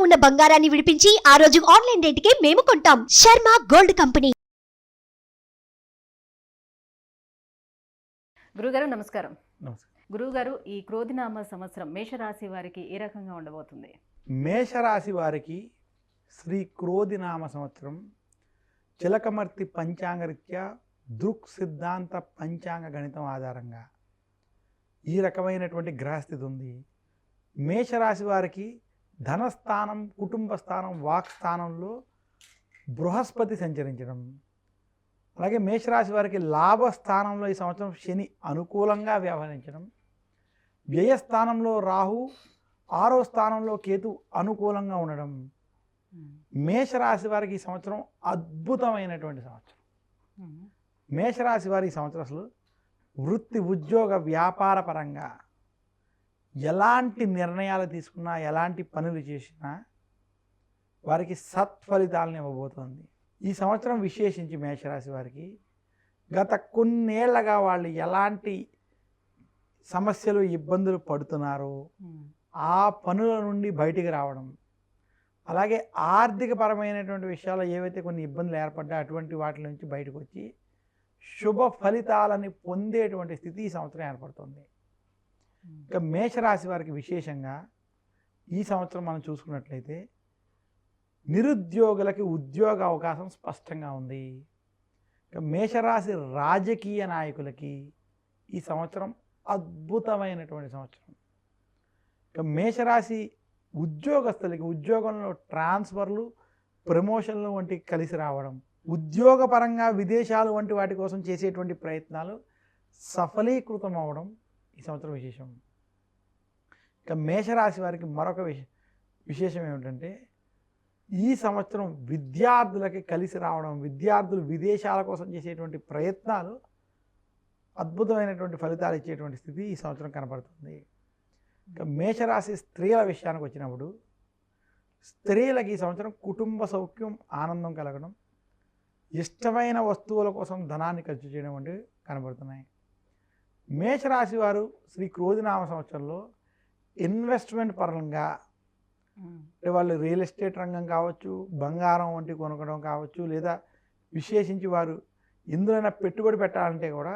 ఉన్న బంగారాన్ని విడిపించి ఆ రోజు ఆన్లైన్ రేటుకే మేము కొంటాం. Sharma gold company. గురుగారు నమస్కారం. నమస్కారం. గురువుగారు ఈ క్రోధినామ సంవత్సరం మేషరాశి వారికి ఏ రకంగా ఉండబోతుంది? మేషరాశి వారికి శ్రీ క్రోధినామ సంవత్సరం చిలకమర్తి పంచాంగరీత్యా దృక్ సిద్ధాంత పంచాంగ గణితం ఆధారంగా ఈ రకమైనటువంటి గ్రహస్థితి ఉంది. మేషరాశి వారికి ధనస్థానం కుటుంబ స్థానం వాక్ స్థానంలో బృహస్పతి సంచరించడం. అలాగే మేషరాశి వారికి లాభస్థానంలో ఈ సంవత్సరం శని అనుకూలంగా వ్యవహరించడం. వ్యయస్థానంలో రాహు ఆరో స్థానంలో కేతు అనుకూలంగా ఉండడం. మేషరాశి వారికి ఈ సంవత్సరం అద్భుతమైనటువంటి సంవత్సరం. మేషరాశి వారి ఈ సంవత్సరం అసలు వృత్తి ఉద్యోగ వ్యాపార పరంగా ఎలాంటి నిర్ణయాలు తీసుకున్నా ఎలాంటి పనులు చేసినా వారికి సత్ఫలితాలను ఇవ్వబోతోంది. ఈ సంవత్సరం విశేషించి మేషరాశి వారికి గత కొన్నేళ్ళగా వాళ్ళు ఎలాంటి సమస్యలు ఇబ్బందులు పడుతున్నారో ఆ పనుల నుండి బయటికి రావడం. అలాగే ఆర్థికపరమైనటువంటి విషయాల్లో ఏవైతే కొన్ని ఇబ్బందులు ఏర్పడ్డా అటువంటి వాటి నుంచి బయటకు వచ్చి శుభ ఫలితాలని పొందేటువంటి స్థితి ఈ సంవత్సరం ఏర్పడుతుంది. ఇంకా మేషరాశి వారికి విశేషంగా ఈ సంవత్సరం మనం చూసుకున్నట్లయితే నిరుద్యోగులకి ఉద్యోగ అవకాశం స్పష్టంగా ఉంది. ఇక మేషరాశి రాజకీయ నాయకులకి ఈ సంవత్సరం అద్భుతమైనటువంటి సంవత్సరం. ఇక మేషరాశి ఉద్యోగస్తులకి ఉద్యోగంలో ట్రాన్స్ఫర్లు ప్రమోషన్లు వంటి కలిసి రావడం ఉద్యోగపరంగా విదేశాలు వంటి వాటి కోసం చేసేటువంటి ప్రయత్నాలు సఫలీకృతం అవ్వడం ఈ సంవత్సరం విశేషం. ఇక మేషరాశి వారికి మరొక విశ విశేషం ఏమిటంటే ఈ సంవత్సరం విద్యార్థులకి కలిసి రావడం విద్యార్థులు విదేశాల కోసం చేసేటువంటి ప్రయత్నాలు అద్భుతమైనటువంటి ఫలితాలు ఇచ్చేటువంటి స్థితి ఈ సంవత్సరం కనపడుతుంది. ఇక మేషరాశి స్త్రీల విషయానికి వచ్చినప్పుడు స్త్రీలకి ఈ సంవత్సరం కుటుంబ సౌఖ్యం ఆనందం కలగడం ఇష్టమైన వస్తువుల కోసం ధనాన్ని ఖర్చు చేయడం వంటివి కనబడుతున్నాయి. మేషరాశి వారు శ్రీ క్రోధినామ సంవత్సరంలో ఇన్వెస్ట్మెంట్ పరంగా అంటే వాళ్ళు రియల్ ఎస్టేట్ రంగం కావచ్చు బంగారం వంటి కొనగడం కావచ్చు లేదా విశేషించి వారు ఎందులోనైనా పెట్టుబడి పెట్టాలంటే కూడా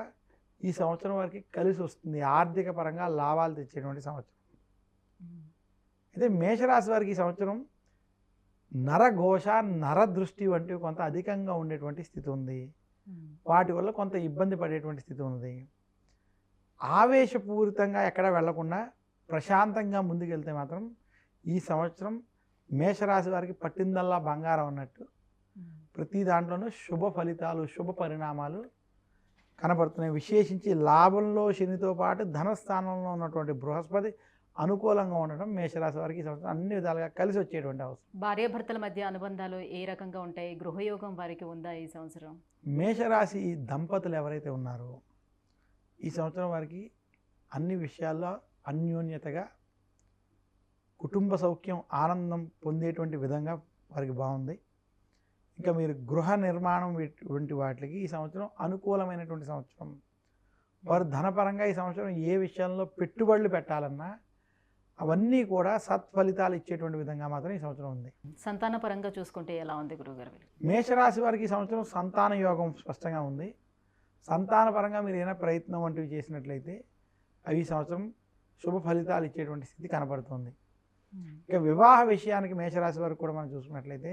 ఈ సంవత్సరం వారికి కలిసి వస్తుంది. ఆర్థిక పరంగా లాభాలు తెచ్చేటువంటి సంవత్సరం. అయితే మేషరాశి వారికి ఈ సంవత్సరం నరఘోష నరదృష్టి వంటివి కొంత అధికంగా ఉండేటువంటి స్థితి ఉంది. వాటి వల్ల కొంత ఇబ్బంది పడేటువంటి స్థితి ఉంది. ఆవేశపూరితంగా ఎక్కడ వెళ్ళకుండా ప్రశాంతంగా ముందుకెళ్తే మాత్రం ఈ సంవత్సరం మేషరాశి వారికి పట్టిందల్లా బంగారం అన్నట్టు. ప్రతి దాంట్లోనూ శుభ ఫలితాలు శుభ పరిణామాలు కనబడుతున్నాయి విశేషించి లాభంలో శనితో పాటు ధనస్థానంలో ఉన్నటువంటి బృహస్పతి అనుకూలంగా ఉండడం మేషరాశి వారికి ఈ సంవత్సరం అన్ని విధాలుగా కలిసి వచ్చేటువంటి అవసరం. భార్యాభర్తల మధ్య అనుబంధాలు ఏ రకంగా ఉంటాయి? గృహయోగం వారికి ఉందా ఈ సంవత్సరం? మేషరాశి దంపతులు ఎవరైతే ఉన్నారో ఈ సంవత్సరం వారికి అన్ని విషయాల్లో అన్యోన్యతగా కుటుంబ సౌఖ్యం ఆనందం పొందేటువంటి విధంగా వారికి బాగుంది. ఇంకా మీరు గృహ నిర్మాణం వీటి- వంటి వాటికి ఈ సంవత్సరం అనుకూలమైనటువంటి సంవత్సరం. వారు ధనపరంగా ఈ సంవత్సరం ఏ విషయంలో పెట్టుబడులు పెట్టాలన్నా అవన్నీ కూడా సత్ఫలితాలు ఇచ్చేటువంటి విధంగా మాత్రం ఈ సంవత్సరం ఉంది. సంతాన పరంగా చూసుకుంటే ఎలా ఉంది గురువుగారు? వీరికి? మేషరాశి వారికి ఈ సంవత్సరం సంతాన యోగం స్పష్టంగా ఉంది. సంతాన పరంగా మీరు ఏదైనా ప్రయత్నం వంటివి చేసినట్లయితే అవి సంవత్సరం శుభ ఫలితాలు ఇచ్చేటువంటి స్థితి కనబడుతుంది. ఇక వివాహ విషయానికి మేషరాశి వారికి కూడా మనం చూసుకున్నట్లయితే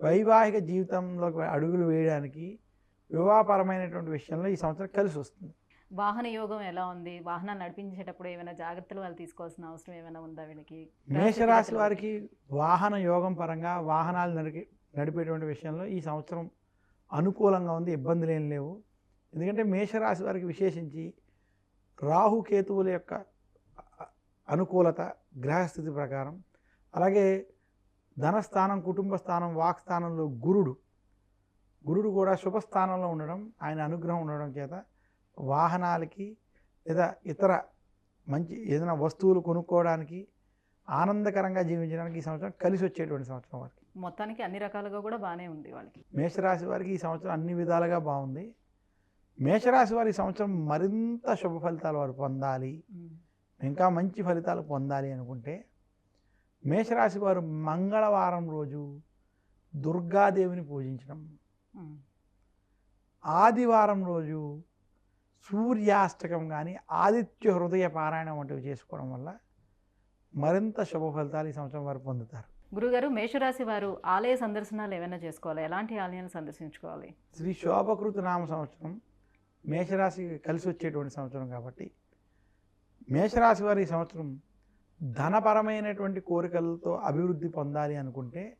వైవాహిక జీవితంలోకి అడుగులు వేయడానికి వివాహపరమైనటువంటి విషయంలో ఈ సంవత్సరం కలిసి వస్తుంది. వాహన యోగం ఎలా ఉంది? వాహనాన్ని నడిపించేటప్పుడు ఏమైనా జాగ్రత్తలు వాళ్ళు తీసుకోవాల్సిన అవసరం ఏమైనా ఉందా వీళ్ళకి? మేషరాశి వారికి వాహన యోగం పరంగా వాహనాలు నడిపి నడిపేటువంటి విషయంలో ఈ సంవత్సరం అనుకూలంగా ఉంది ఇబ్బందులు ఏం లేవు. ఎందుకంటే మేషరాశి వారికి విశేషించి రాహుకేతువుల యొక్క అనుకూలత గ్రహస్థితి ప్రకారం అలాగే ధనస్థానం కుటుంబ స్థానం వాక్ స్థానంలో గురుడు. గురుడు కూడా శుభస్థానంలో ఉండడం ఆయన అనుగ్రహం ఉండడం చేత వాహనాలకి లేదా ఇతర మంచి ఏదైనా వస్తువులు కొనుక్కోవడానికి ఆనందకరంగా జీవించడానికి ఈ సంవత్సరం కలిసి వచ్చేటువంటి సంవత్సరం వారికి. మొత్తానికి అన్ని రకాలుగా కూడా బాగానే ఉంది వాళ్ళకి. మేషరాశి వారికి ఈ సంవత్సరం అన్ని విధాలుగా బాగుంది. మేషరాశి వారి సంవత్సరం మరింత శుభ ఫలితాలు వారు పొందాలి. ఇంకా మంచి ఫలితాలు పొందాలి అనుకుంటే మేషరాశి వారు మంగళవారం రోజు దుర్గాదేవిని పూజించడం. ఆదివారం రోజు సూర్యాష్టకం కానీ ఆదిత్య హృదయ పారాయణం వంటివి చేసుకోవడం వల్ల మరింత శుభ ఫలితాలు ఈ సంవత్సరం వారు పొందుతారు. గురుగారు మేషరాశి వారు ఆలయ సందర్శనాలు ఏమైనా చేసుకోవాలి? ఎలాంటి ఆలయాన్ని సందర్శించుకోవాలి? శ్రీ శోభకృత నామ సంవత్సరం మేషరాశి కలిసి వచ్చేటువంటి సంవత్సరం కాబట్టి మేషరాశి వారి ఈ సంవత్సరం ధనపరమైనటువంటి కోరికలతో అభివృద్ధి పొందాలి అనుకుంటే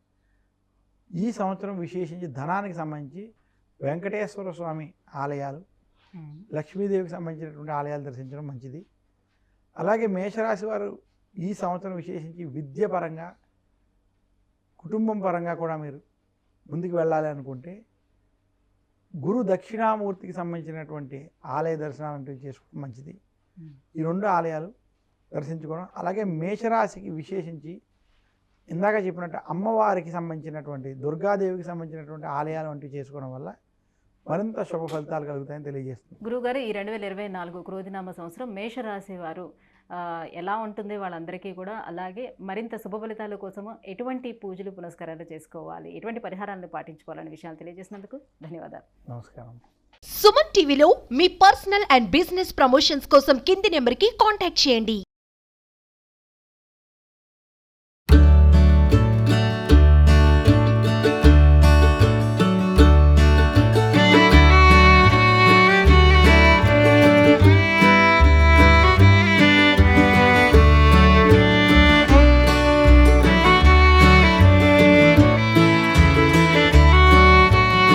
ఈ సంవత్సరం విశేషించి ధనానికి సంబంధించి వెంకటేశ్వర స్వామి ఆలయాలు. లక్ష్మీదేవికి సంబంధించినటువంటి ఆలయాలు దర్శించడం మంచిది అలాగే మేషరాశి వారు ఈ సంవత్సరం విశేషించి విద్య పరంగా కుటుంబం పరంగా కూడా మీరు ముందుకు వెళ్ళాలి అనుకుంటే గురు దక్షిణామూర్తికి సంబంధించినటువంటి ఆలయ దర్శనాలు అంటే చేసుకోవడం మంచిది. ఈ రెండు ఆలయాలు దర్శించుకోవడం అలాగే మేషరాశికి విశేషించి ఇందాక చెప్పినట్టు అమ్మవారికి సంబంధించినటువంటి దుర్గాదేవికి సంబంధించినటువంటి ఆలయాలు వంటివి చేసుకోవడం వల్ల మరింత శుభ ఫలితాలు కలుగుతాయని తెలియజేస్తుంది గురుగారు ఈ రెండు వేల ఇరవై నాలుగు క్రోధినామ సంవత్సరం మేషరాశి వారు ఎలా ఉంటుంది వాళ్ళందరికీ కూడా అలాగే మరింత శుభ ఫలితాల కోసము ఎటువంటి పూజలు పునస్కారాలు చేసుకోవాలి? ఎటువంటి పరిహారాలను పాటించుకోవాలనే విషయాలు తెలియజేసినందుకు ధన్యవాదాలు. నమస్కారం. సుమన్ టీవీలో మీ పర్సనల్ అండ్ బిజినెస్ ప్రమోషన్స్ కోసం కింది నెంబర్కి కాంటాక్ట్ చేయండి.